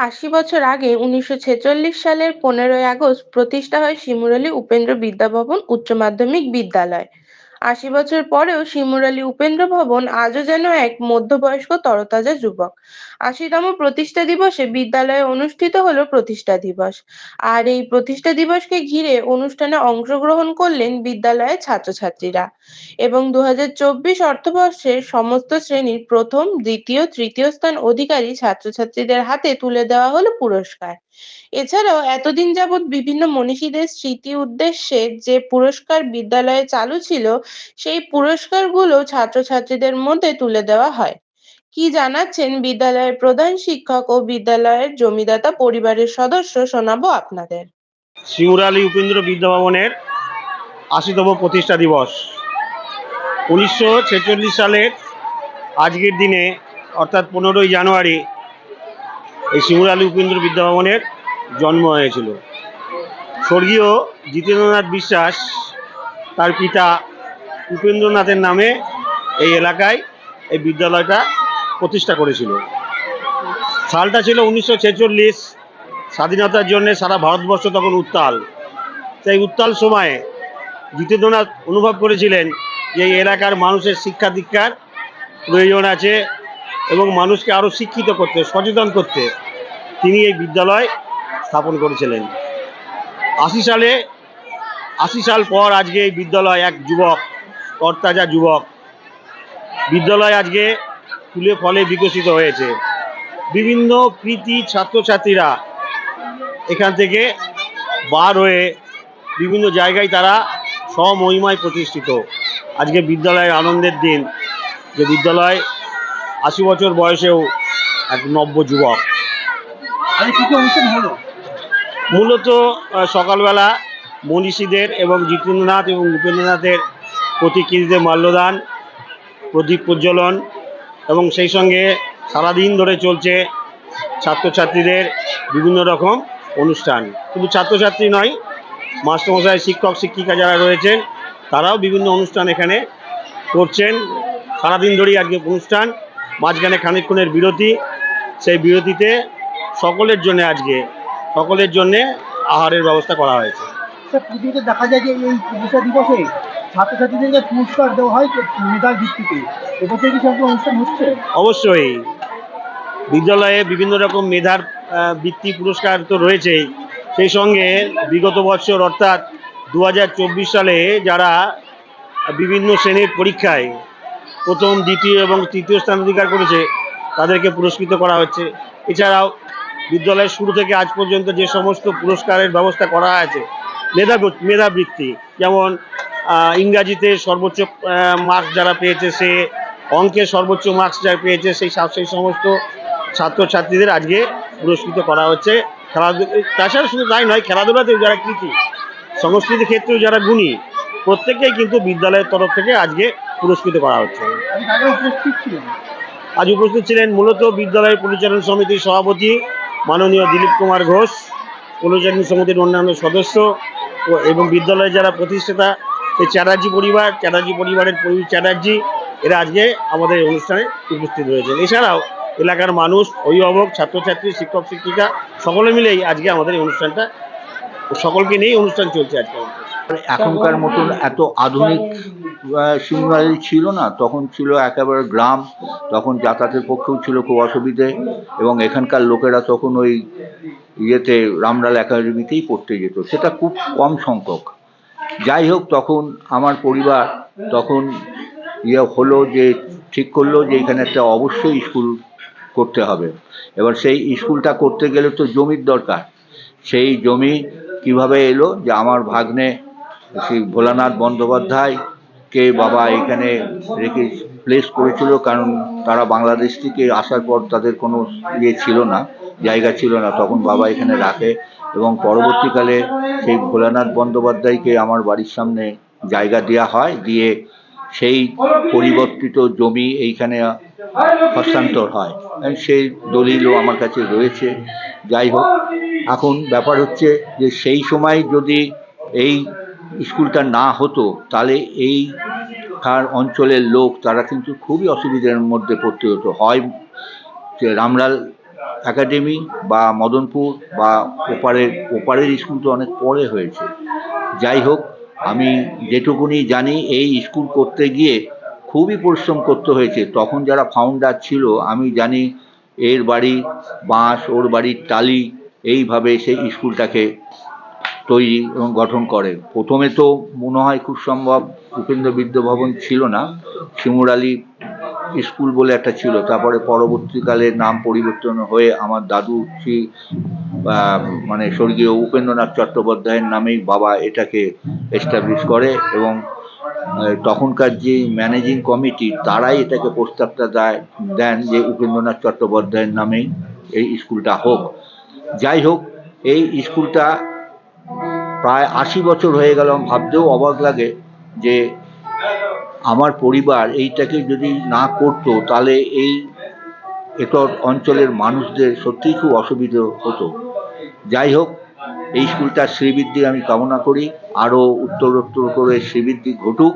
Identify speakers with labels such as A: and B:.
A: আশি বছর আগে উনিশশো ছেচল্লিশ সালের পনেরোই আগস্ট প্রতিষ্ঠা হয় শিমুরালী উপেন্দ্র বিদ্যাভবন উচ্চ মাধ্যমিক বিদ্যালয়। আশি বছর পরেও শিমুরালী উপেন্দ্র ভবন আজও যেন এক মধ্যবয়স্ক তরতাজা যুবক। আশিতম প্রতিষ্ঠা দিবসে বিদ্যালয়ে অনুষ্ঠিত হলো প্রতিষ্ঠা দিবস। আর এই প্রতিষ্ঠা দিবসকে ঘিরে অনুষ্ঠানে অংশগ্রহণ করলেন বিদ্যালয়ের ছাত্রছাত্রীরা। এবং দু অর্থবর্ষের সমস্ত শ্রেণির প্রথম, দ্বিতীয়, তৃতীয় স্থান অধিকারী ছাত্রছাত্রীদের হাতে তুলে দেওয়া হলো পুরস্কার। এছাড়াও এতদিন যাবৎ বিভিন্ন মনীষীদের স্মৃতি উদ্দেশ্যে যে পুরস্কার বিদ্যালয়ে চালু ছিল, সেই পুরস্কারগুলো ছাত্রছাত্রীদের মধ্যে তুলে দেওয়া হয়। কি জানাচ্ছেন বিদ্যালয়ের প্রধান শিক্ষক ও বিদ্যালয়ের জমিদাতা পরিবারের সদস্য শোনাবো আপনাদের।
B: শিমুরালী উপেন্দ্র বিদ্যাভবনের আশিতম প্রতিষ্ঠা দিবস। উনিশশো ছেচল্লিশ সালের আজকের দিনে, অর্থাৎ পনেরোই জানুয়ারি, এই শিমুরালী উপেন্দ্র বিদ্যাভবনের জন্ম হয়েছিল। স্বর্গীয় জিতেন্দ্রনাথ বিশ্বাস তার পিতা উপেন্দ্রনাথের নামে এই এলাকায় এই বিদ্যালয়টা প্রতিষ্ঠা করেছিল। সালটা ছিল উনিশশো ছেচল্লিশ। স্বাধীনতার জন্য সারা ভারতবর্ষ তখন উত্তাল। সেই উত্তাল সময়ে জিতেন্দ্রনাথ অনুভব করেছিলেন যে এই এলাকার মানুষের শিক্ষা দীক্ষার প্রয়োজন আছে এবং মানুষকে আরও শিক্ষিত করতে, সচেতন করতে তিনি এই বিদ্যালয় করেছিলেন। আশি সালে, আশি সাল পর আজকে এই বিদ্যালয় এক যুবক কর্তাজা যুবক, বিদ্যালয় আজকে ফুলে ফলে বিকশিত হয়েছে। বিভিন্ন কৃতি ছাত্রছাত্রীরা এখান থেকে বার হয়ে বিভিন্ন জায়গায় তারা স্বমহিমায় প্রতিষ্ঠিত। আজকে বিদ্যালয়ের আনন্দের দিন। যে বিদ্যালয় আশি বছর বয়সেও এক নব্য যুবক।
C: আরে অনুষ্ঠান হলো
B: মূলত সকালবেলা মনীষীদের এবং জিতেন্দ্রনাথ এবং উপেন্দ্রনাথের প্রতিকৃতিদের মাল্যদান, প্রদীপ প্রজ্বলন এবং সেই সঙ্গে সারাদিন ধরে চলছে ছাত্রছাত্রীদের বিভিন্ন রকম অনুষ্ঠান। শুধু ছাত্রছাত্রী নয়, মাস্টারমশাই, শিক্ষক, শিক্ষিকা যারা রয়েছেন, তারাও বিভিন্ন অনুষ্ঠান এখানে করছেন। সারাদিন ধরেই আজকে অনুষ্ঠান, মাঝখানে খানিকক্ষণের বিরতি। সেই বিরতিতে সকলের জন্য আজকে সকলের জন্য আহারের ব্যবস্থা করা হয়েছে।
C: স্যার পুজোতে দেখা যায় যে এই প্রতিষ্ঠা দিবসে ছাত্রছাত্রীদেরকে পুরস্কার দেওয়া হয় মেধার ভিত্তিতে। এবছর কি সেরকম অনুষ্ঠান হচ্ছে?
B: অবশ্যই। বিদ্যালয়ে বিভিন্ন রকম মেধার বৃত্তি পুরস্কার তো রয়েছেই সেই সঙ্গে বিগত বছর অর্থাৎ দু হাজার চব্বিশ সালে যারা বিভিন্ন শ্রেণির পরীক্ষায় প্রথম দ্বিতীয় এবং তৃতীয় স্থান অধিকার করেছে তাদেরকে পুরস্কৃত করা হচ্ছে। এছাড়াও বিদ্যালয়ের শুরু থেকে আজ পর্যন্ত যে সমস্ত পুরস্কারের ব্যবস্থা করা আছে মেধা মেধাবৃত্তি যেমন ইংরাজিতে সর্বোচ্চ মার্কস যারা পেয়েছে সে অঙ্কে সর্বোচ্চ মার্কস যারা পেয়েছে সেই সেই সমস্ত ছাত্রছাত্রীদের আজকে পুরস্কৃত করা হচ্ছে। খেলাধুলা তাছাড়া শুধু তাই নয় খেলাধুলাতেও যারা কৃতি সংস্কৃতি ক্ষেত্রেও যারা গুণী প্রত্যেককেই কিন্তু বিদ্যালয়ের তরফ থেকে আজকে পুরস্কৃত করা হচ্ছে। আজ উপস্থিত ছিলেন মূলত বিদ্যালয় পরিচালন সমিতির সভাপতি মাননীয় দিলীপ কুমার ঘোষ পরিচালন সমিতির অন্যান্য সদস্য ও এবং বিদ্যালয়ের যারা প্রতিষ্ঠাতা সেই চ্যাটার্জি পরিবার, চ্যাটার্জি পরিবারের পরির চ্যাটার্জি, এরা আজকে আমাদের অনুষ্ঠানে উপস্থিত রয়েছেন। এছাড়াও এলাকার মানুষ, অভিভাবক, ছাত্রছাত্রী, শিক্ষক, শিক্ষিকা, সকলে মিলেই আজকে আমাদের এই অনুষ্ঠানটা, সকলকে নিয়েই অনুষ্ঠান চলছে আজকে।
D: এখনকার মতন এত আধুনিক সিমরালি ছিল না, তখন ছিল একেবারে গ্রাম, তখন যাতায়াতের পক্ষেও ছিল খুব অসুবিধে এবং এখানকার লোকেরা তখন ওই ইয়েতে রামলাল একাডেমিতেই পড়তে যেত। সেটা খুব কম সংখ্যক। যাই হোক, তখন আমার পরিবার তখন ইয়ে হলো যে, ঠিক করল যে, এখানে একটা অবশ্যই স্কুল করতে হবে। এবার সেই স্কুলটা করতে গেলে তো জমির দরকার। সেই জমি কীভাবে এলো যে, আমার ভাগ্নে শ্রী ভোলানাথ বন্দ্যোপাধ্যায়কে বাবা এখানে রেখে প্লেস করেছিল, কারণ তারা বাংলাদেশ থেকে আসার পর তাদের কোনো ইয়ে ছিল না, জায়গা ছিল না। তখন বাবা এখানে রাখে এবং পরবর্তীকালে সেই ভোলানাথ বন্দ্যোপাধ্যায়কে আমার বাড়ির সামনে জায়গা দেওয়া হয়, দিয়ে সেই পরিবর্তিত জমি এইখানে হস্তান্তর হয়। সেই দলিলও আমার কাছে রয়েছে। যাই হোক, এখন ব্যাপার হচ্ছে যে সেই সময় যদি এই স্কুলটা না হতো, তাহলে এই খার অঞ্চলের লোক, তারা কিন্তু খুবই অসুবিধার মধ্যে পড়তে হতো। হয় রামলাল একাডেমি বা মদনপুর বা ওপারের ওপারের স্কুল তো অনেক পরে হয়েছে। যাই হোক, আমি যেটুকুনি জানি, এই স্কুল করতে গিয়ে খুবই পরিশ্রম করতে হয়েছে। তখন যারা ফাউন্ডার ছিল, আমি জানি এর বাড়ি বাঁশ, ওর বাড়ির টালি, এইভাবে সেই স্কুলটাকে তৈরি এবং গঠন করে। প্রথমে তো মনে হয় খুব সম্ভব উপেন্দ্র বিদ্যাভবন ছিল না। শিমুরালী স্কুল বলে একটা ছিল। তারপরে পরবর্তীকালে নাম পরিবর্তন হয়ে আমার দাদু শ্রী মানে স্বর্গীয় উপেন্দ্রনাথ চট্টোপাধ্যায়ের নামেই বাবা এটাকে এস্টাবলিশ করে এবং তখনকার যে ম্যানেজিং কমিটি তারাই এটাকে প্রস্তাবটা দেয়, দেন যে উপেন্দ্রনাথ চট্টোপাধ্যায়ের নামেই এই স্কুলটা হোক। যাই হোক, এই স্কুলটা প্রায় আশি বছর হয়ে গেল ভাবতেও অবাক লাগে যে আমার পরিবার এইটাকে যদি না করতো, তাহলে এই এটর অঞ্চলের মানুষদের সত্যিই খুব অসুবিধে হতো। যাই হোক, এই স্কুলটার শ্রীবৃদ্ধি আমি কামনা করি। আরও উত্তরোত্তর করে শ্রীবৃদ্ধি ঘটুক।